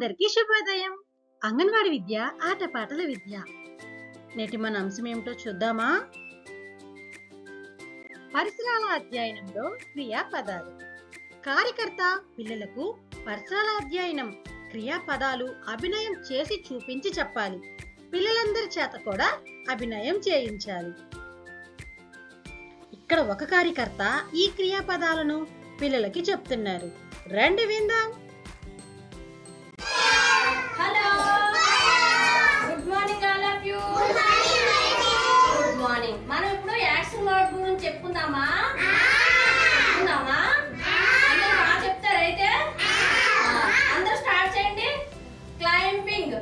అందరికీ శుభోదయం. అంగన్వాడి విద్య ఆటపాటల విద్య. నేటి మన అంశం ఏమిటో చూద్దామా? పరిసరాల అధ్యయనంలో క్రియాపదాలు. కార్యకర్త పిల్లలకు పరిసరాల అధ్యయనం క్రియాపదాలు అభినయం చేసి చూపించి చెప్పాలి. పిల్లలందరి చేత కూడా అభినయం చేయించాలి. ఇక్కడ ఒక కార్యకర్త ఈ క్రియాపదాలను పిల్లలకి చెప్తున్నారు. రండి విందాం. చెప్పుకుందామా? చెప్పుకుందామా? అందరూ బాగా చెప్తారు అయితే? అందరూ స్టార్ట్ చేయండి. క్లైంబింగ్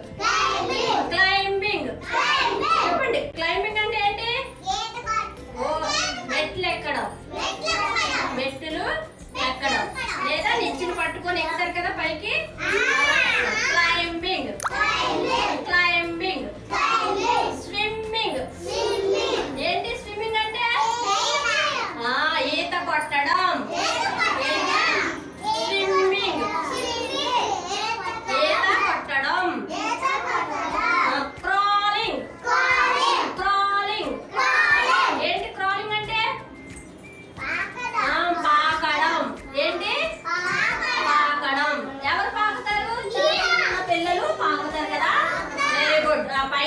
క్లైంబింగ్ చెప్పండి క్లైంబింగ్ అంటే ఏంటి? మెట్లు ఎక్కడం. మెట్టులు ఎక్కడం. లేదా నిచ్చెన పట్టుకొని ఎక్కుతారు కదా పైకి?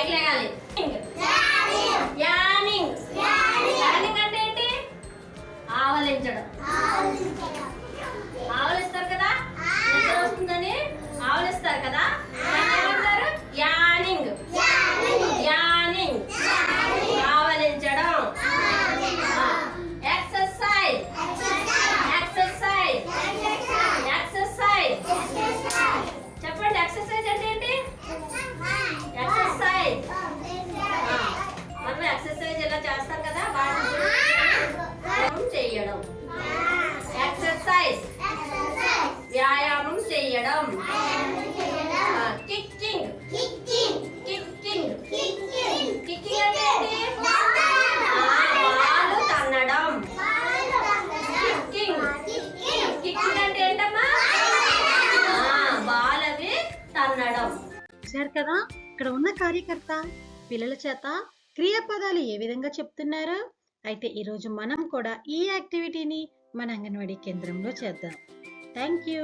పైకి లేగాలి. యానింగ్. యానింగ్. అంటే ఏంటి? ఆవలించడం. చేయడం. ఎక్సర్సైజ్ వ్యాయామం చేయడం. కిక్కింగ్. కిక్కింగ్. కిక్కింగ్. అంటే ఏంటి? ఆ, బాలు తన్నడం. కిక్కింగ్. కిక్కింగ్. అంటే ఏంటమ్మా? ఆ, బాల్ అవి తన్నడం. చూశారు కదా? ఇక్కడ ఉన్న కార్యకర్త పిల్లల చేత క్రియాపదాలు ఏ విధంగా చెప్తున్నారో? అయితే ఈరోజు మనం కూడా ఈ యాక్టివిటీని మన అంగన్వాడీ కేంద్రంలో చేద్దాం. Thank you